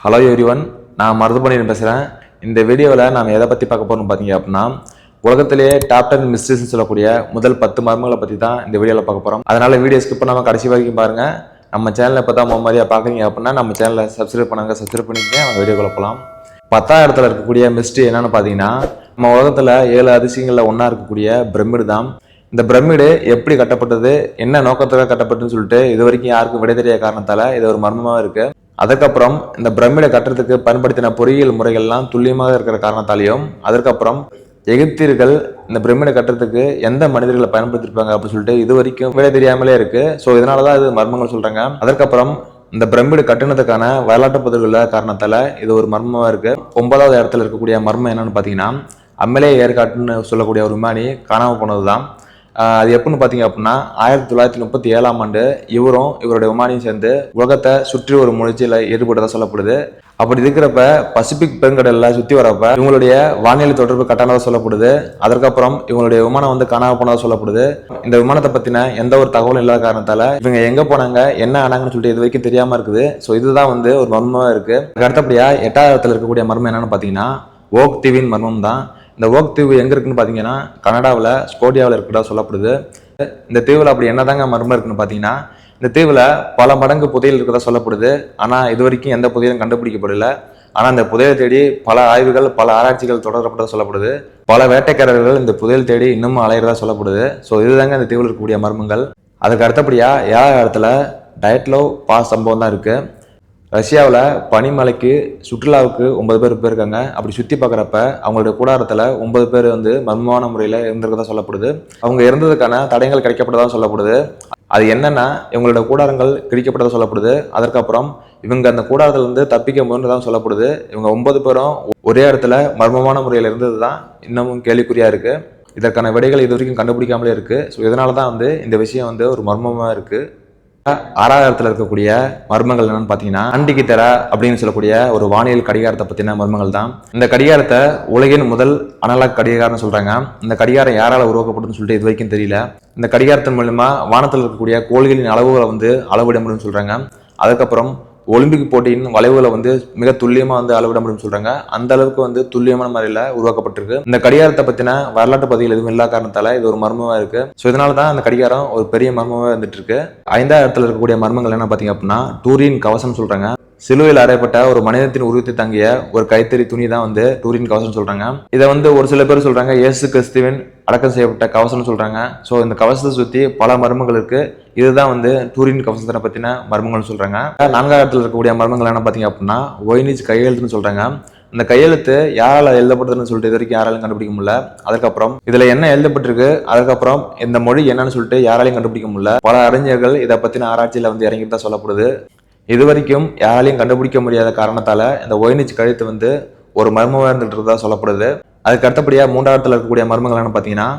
Hello everyone நான் மருதுபணியன் பேசுகிறேன் இந்த வீடியோவில் நாம் எதை பற்றி பார்க்க போகிறோம் பார்த்தீங்க அப்படின்னா உலகத்திலேயே டாப் டென் மிஸ்டேக்ஸ் சொல்லக்கூடிய முதல் பத்து மர்மங்களை பற்றி தான் இந்த வீடியோவில் பார்க்க போகிறோம் அதனால் வீடியோ ஸ்கிப் பண்ணாமல் கடைசி வரைக்கும் பாருங்கள் நம்ம சேனலை இப்போ தான் மாதிரியாக பார்க்குறீங்க அப்படின்னா நம்ம சேனலை சப்ஸ்கிரைப் பண்ணாங்க சப்ஸ்கிரைப் பண்ணிக்கங்க நம்ம வீடியோ குழப்பலாம் பத்தாம் இடத்துல இருக்கக்கூடிய மிஸ்ட்ரி என்னென்னு பார்த்தீங்கன்னா நம்ம உலகத்தில் ஏழு அதிசயங்களில் ஒன்றா இருக்கக்கூடிய பிரமிடு தான். இந்த பிரமிடு எப்படி கட்டப்பட்டது என்ன நோக்கத்துக்காக கட்டப்பட்டுன்னு சொல்லிட்டு இது வரைக்கும் யாருக்கும் விடை தெரியாத காரணத்தால இது ஒரு மர்மமாக இருக்குது அதுக்கப்புறம் இந்த பிரமிடை கட்டுறதுக்கு பயன்படுத்தின பொறியியல் முறைகள்லாம் துல்லியமாக இருக்கிற காரணத்தாலையும் அதுக்கப்புறம் எகிப்தியர்கள் இந்த பிரமிடை கட்டுறதுக்கு எந்த மனிதர்களை பயன்படுத்திருப்பாங்க அப்படின்னு சொல்லிட்டு இது வரைக்கும் விடை தெரியாமலே இருக்கு. ஸோ இதனால தான் இது மர்மங்கள் சொல்றாங்க. அதுக்கப்புறம் இந்த பிரமிடு கட்டினதுக்கான வரலாற்று பதிவுகள காரணத்தால இது ஒரு மர்மமாக இருக்கு. ஒன்பதாவது இடத்துல இருக்கக்கூடிய மர்மம் என்னன்னு பார்த்தீங்கன்னா அம்மலே ஏற்காட்டுன்னு சொல்லக்கூடிய ஒரு விமானி காணாமல் போனது தான் அது எப்படின்னு பார்த்தீங்க அப்படின்னா ஆயிரத்தி தொள்ளாயிரத்தி முப்பத்தி ஏழாம் ஆண்டு இவரும் இவருடைய விமானியும் சேர்ந்து உலகத்தை சுற்றி ஒரு முயற்சியில் ஈடுபட்டதாக சொல்லப்படுது. அப்படி இருக்கிறப்ப பசிபிக் பெருங்கடலில் சுற்றி வரப்ப இவங்களுடைய வானிலை தொடர்பு கட்டானதாக சொல்லப்படுது. அதற்கப்புறம் இவங்களுடைய விமானம் வந்து காணாமல் போனதாக சொல்லப்படுது. இந்த விமானத்தை பற்றின எந்த ஒரு தகவலும் இல்லாத காரணத்தால் இவங்க எங்கே போனாங்க என்ன ஆனாங்கன்னு சொல்லிட்டு இது வரைக்கும் தெரியாமல் இருக்குது. ஸோ இதுதான் வந்து ஒரு மர்மமாக இருக்குது அடுத்தபடியாக எட்டாயிரத்தில் இருக்கக்கூடிய மர்மம் என்னன்னு பார்த்தீங்கன்னா ஓக் தீவின் மர்மம் தான் இந்த ஓக் தீவு எங்கே இருக்குன்னு பார்த்தீங்கன்னா கனடாவில் ஸ்கோடியாவில் இருக்கிறதா சொல்லப்படுது. இந்த தீவில் அப்படி என்னதாங்க மர்மம் இருக்குன்னு பார்த்தீங்கன்னா இந்த தீவில் பல மடங்கு புதையல் இருக்கிறதா சொல்லப்படுது. ஆனால் இது வரைக்கும் எந்த புதையலும் கண்டுபிடிக்கப்படல. ஆனால் இந்த புதையலை தேடி பல ஆய்வுகள் பல ஆராய்ச்சிகள் தொடரப்பட்டதாக சொல்லப்படுது. பல வேட்டைக்காரர்கள் இந்த புதையல் தேடி இன்னமும் அலையிறதா சொல்லப்படுது. ஸோ இதுதாங்க இந்த தீவில் இருக்கக்கூடிய மர்மங்கள். அதுக்கு அடுத்தபடியாக ஏழாவது இடத்துல டயட்லோ பாஸ் சம்பவம் தான் இருக்குது ரஷ்யாவில் பனிமலைக்கு சுற்றுலாவுக்கு ஒன்பது பேர் போயிருக்காங்க. அப்படி சுற்றி பார்க்குறப்ப அவங்களுடைய கூடாரத்தில் ஒன்பது பேர் வந்து மர்மமான முறையில் இருந்திருக்கதா சொல்லப்படுது. அவங்க இறந்ததுக்கான தடயங்கள் கிடைக்கப்பட்டதாக சொல்லப்படுது. அது என்னென்னா இவங்களோட கூடாரங்கள் கிடைக்கப்பட்டதாக சொல்லப்படுது. அதற்கப்புறம் இவங்க அந்த கூடாரத்துலேருந்து தப்பிக்க முயன்றதான் சொல்லப்படுது. இவங்க ஒன்பது பேரும் ஒரே இடத்துல மர்மமான முறையில் இருந்தது தான் இன்னமும் கேள்விக்குறியாக இருக்குது இதற்கான விடைகள் இது வரைக்கும் கண்டுபிடிக்காமலே இருக்குது ஸோ இதனால தான் வந்து இந்த விஷயம் வந்து ஒரு மர்மமாக இருக்குது ஆறாவது இடத்துல இருக்கக்கூடிய மர்மங்கள் என்னன்னு பார்த்தீங்கன்னா அண்டிகித்தர அப்படின்னு சொல்லக்கூடிய ஒரு வானியல் கடிகாரத்தை பற்றின மர்மங்கள் தான். இந்த கடிகாரத்தை உலகின் முதல் அனலாக் கடிகாரம்னு சொல்கிறாங்க இந்த கடிகாரம் யாரால் உருவாக்கப்பட்டதுன்னு சொல்லிட்டு இது வரைக்கும் தெரியல. இந்த கடிகாரத்தின் மூலமா வானத்தில் இருக்கக்கூடிய கோள்களின் அளவுகளை வந்து அளவிட முடியும்னு சொல்கிறாங்க அதுக்கப்புறம் ஒலிம்பிக் போட்டியின் வளைவுகளை வந்து மிக துல்லியமாக வந்து அளவிட முடியும்னு சொல்கிறாங்க அந்த அளவுக்கு வந்து துல்லியமான முறையில் உருவாக்கப்பட்டிருக்கு. இந்த கடிகாரத்தை பற்றின வரலாற்று பதிவுகள் எதுவும் இல்லாத காரணத்தால் இது ஒரு மர்மமாக இருக்குது ஸோ இதனால தான் அந்த கடிகாரம் ஒரு பெரிய மர்மமாக இருந்துட்டு இருக்கு. ஐந்தாவது இடத்துல இருக்கக்கூடிய மர்மங்கள் என்ன பார்த்தீங்க அப்படின்னா டூரியின் கவசம் சொல்கிறாங்க சிலுவையில் அறையப்பட்ட ஒரு மனிதத்தின் உருவத்தை தங்கிய ஒரு கைத்தறி துணி தான் வந்து டூரின் கவசம்னு சொல்றாங்க. இதை வந்து ஒரு சில பேர் சொல்றாங்க இயேசு கிறிஸ்துவின் அடக்கம் செய்யப்பட்ட கவசம்னு சொல்றாங்க. ஸோ இந்த கவசத்தை சுற்றி பல மர்மங்கள் இருக்கு. இதுதான் வந்து டூரின் கவசத்தை பத்தின மர்மங்கள்னு சொல்றாங்க. நான்காவது இடத்துல இருக்கக்கூடிய மர்மங்கள் என்ன பார்த்தீங்க அப்படின்னா ஒயினிஜ் கையெழுத்துன்னு சொல்றாங்க. இந்த கையெழுத்து யாரால் எழுதப்பட்டதுன்னு சொல்லிட்டு இது வரைக்கும் யாராலையும் கண்டுபிடிக்க முடியல. அதுக்கப்புறம் இதுல என்ன எழுதப்பட்டிருக்கு? அதுக்கப்புறம் இந்த மொழி என்னன்னு சொல்லிட்டு யாராலையும் கண்டுபிடிக்க முடியல. பல அறிஞர்கள் இதை பத்தின ஆராய்ச்சியில வந்து இறங்கிட்டு தான் சொல்லப்படுது. இது வரைக்கும் யாராலையும் கண்டுபிடிக்க முடியாத காரணத்தால இந்த ஒயினிச் கழுத்து வந்து ஒரு மர்மமாக இருந்துகிட்டு சொல்லப்படுது. அதுக்கு அடுத்தபடியாக மூன்றாவத்தில் இருக்கக்கூடிய மர்மங்கள் என்னன்னு பார்த்தீங்கன்னா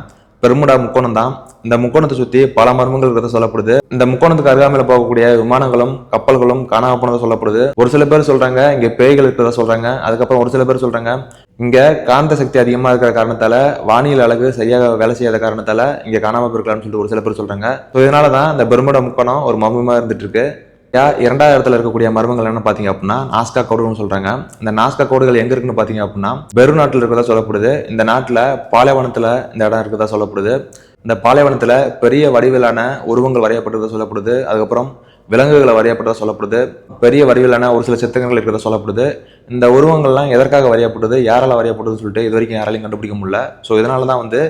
பெருமுடா முக்கோணம் தான். இந்த முக்கோணத்தை சுற்றி பல மர்மங்கள் இருக்கிறத சொல்லப்படுது. இந்த முக்கோணத்துக்கு அருகாமையில் போகக்கூடிய விமானங்களும் கப்பல்களும் காணாம போனதை சொல்லப்படுது. ஒரு சில பேர் சொல்கிறாங்க இங்கே பேய்கள் இருக்கிறதா சொல்கிறாங்க அதுக்கப்புறம் ஒரு சில பேர் சொல்கிறாங்க இங்கே காந்த சக்தி அதிகமாக இருக்கிற காரணத்தால் வானியல் அழகு சரியாக வேலை செய்யாத காரணத்தால் இங்கே காணாமல் போயிருக்கலாம்னு சொல்லிட்டு ஒரு சில பேர் சொல்கிறாங்க ஸோ இதனால தான் இந்த பெருமுடா முக்கோணம் ஒரு மர்மமாக இருந்துட்டு இருக்கு. இரண்டாவது இடத்துல இருக்கக்கூடிய மர்மங்கள் என்ன பார்த்தீங்க அப்படின்னா நாஸ்கா கோடுகள்னு சொல்றாங்க. இந்த நாஸ்கா கோடுகள் எங்க இருக்குன்னு பார்த்தீங்க அப்படின்னா பெரு நாட்டில் இருக்கிறதா சொல்லப்படுது. இந்த நாட்டில் பாலைவனத்தில் இந்த இடம் இருக்கிறதா சொல்லப்படுது. இந்த பாலைவனத்தில் பெரிய வடிவிலான உருவங்கள் வரையப்பட்டதா சொல்லப்படுது. அதுக்கப்புறம் விலங்குகளை வரையப்பட்டதா சொல்லப்படுது. பெரிய வடிவிலான ஒரு சில சித்திரங்கள் இருக்கிறதா சொல்லப்படுது. இந்த உருவங்கள்லாம் எதற்காக வரையப்படுது யாரால வரையப்படுதுன்னு சொல்லிட்டு இது வரைக்கும் யாராலையும் கண்டுபிடிக்க முடியல. ஸோ இதனால தான் வந்து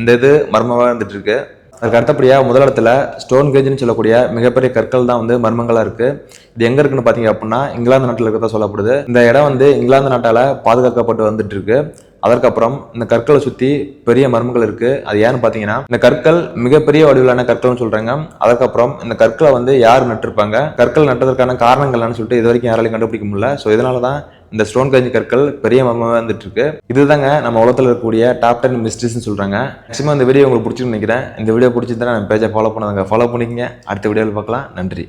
இந்த இது மர்மமாக இருந்துட்டு இருக்கு. அதுக்கு அடுத்தபடியாக முதலிடத்தில் ஸ்டோன் கேஜ்னு சொல்லக்கூடிய மிகப்பெரிய கற்கள் தான் வந்து மர்மங்களாக இருக்குது இது எங்கே இருக்குன்னு பார்த்தீங்க அப்படின்னா இங்கிலாந்து நாட்டில் இருக்கிறதா சொல்லப்படுது. இந்த இடம் வந்து இங்கிலாந்து நாட்டால் பாதுகாக்கப்பட்டு வந்துட்டு இருக்கு. அதற்கப்புறம் இந்த கற்களை சுற்றி பெரிய மர்மங்கள் இருக்குது அது ஏன்னு பார்த்தீங்கன்னா இந்த கற்கள் மிகப்பெரிய வடிவிலான கற்கள்னு சொல்கிறாங்க அதுக்கப்புறம் இந்த கற்களை வந்து யார் நட்டிருப்பாங்க? கற்கள் நட்டதற்கான காரணங்கள் சொல்லிட்டு இது வரைக்கும் யாராலையும் கண்டுபிடிக்க முடியல. ஸோ இதனால தான் இந்த ஸ்டோன் கஞ்சி கற்கள் பெரிய மர்மமாக வந்துட்டு இருக்கு இதுதாங்க நம்ம உலகத்தில் இருக்கக்கூடிய டாப் டென் மிஸ்ட்ரிஸ்னு சொல்கிறாங்க மேக்ஸிமம் இந்த வீடியோ உங்களுக்கு பிடிச்சிருந்து நினைக்கிறேன். இந்த வீடியோ பிடிச்சிருந்தா நம்ம பேஜை ஃபாலோ பண்ணுவாங்க ஃபாலோ பண்ணிக்கங்க. அடுத்த வீடியோவில் பார்க்கலாம். நன்றி.